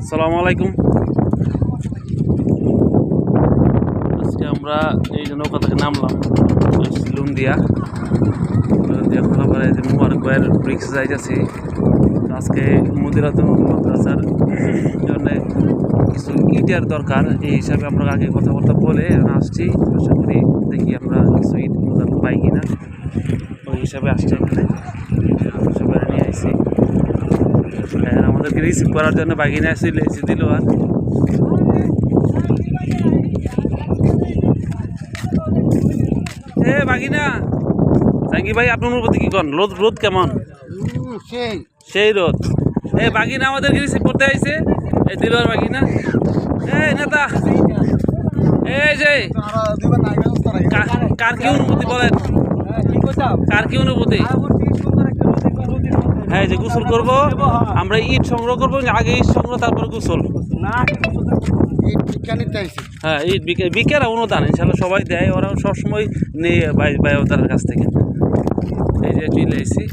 আসসালামু আলাইকুম। আজকে আমরা এই নৌকা থেকে নামলাম লুন্দিয়া লুন্দিয়া খোলার পরে যে মুবারক ভাইয়ের ব্রিক্স যাইতেছি। আজকে মুদিরাতুল মাদ্রাসার জন্য কিছু ইটের দরকার, এই হিসাবে আমরা আগে কথাবার্তা বলে আসছি। আশা করি দেখি আমরা কিছু ইট পাই কিনা। ওই হিসাবে আসছি এখানে সবাই নিয়ে আসছি হ্যাঁ আমাদেরকে রিসিভ করার জন্য বাগিনা আসছিল এসে দিল আর। এ বাগিনা জাঙ্গি ভাই আপনার কি কন? রোদ রোদ কেমন? সেই। সেই রোদ। এ বাগিনা আমাদেরকে রিসিভ করতে আইছে। এই দিল আর বাগিনা। এই নেতা। এই যে কার কি অনুভূতি বলেন? কার কি অনুভূতি? হ্যাঁ যে গোসল করব আমরা ইট সংগ্রহ করব আগে ইট সংগ্রহ তারপর গোসল। হ্যাঁ ইট বিকে বিকের অনুদান ইনশাল্লাহ সবাই দেয় ওরা সবসময় নিয়ে ভাই ওদের কাছ থেকে। এই যে চলে এসেছি।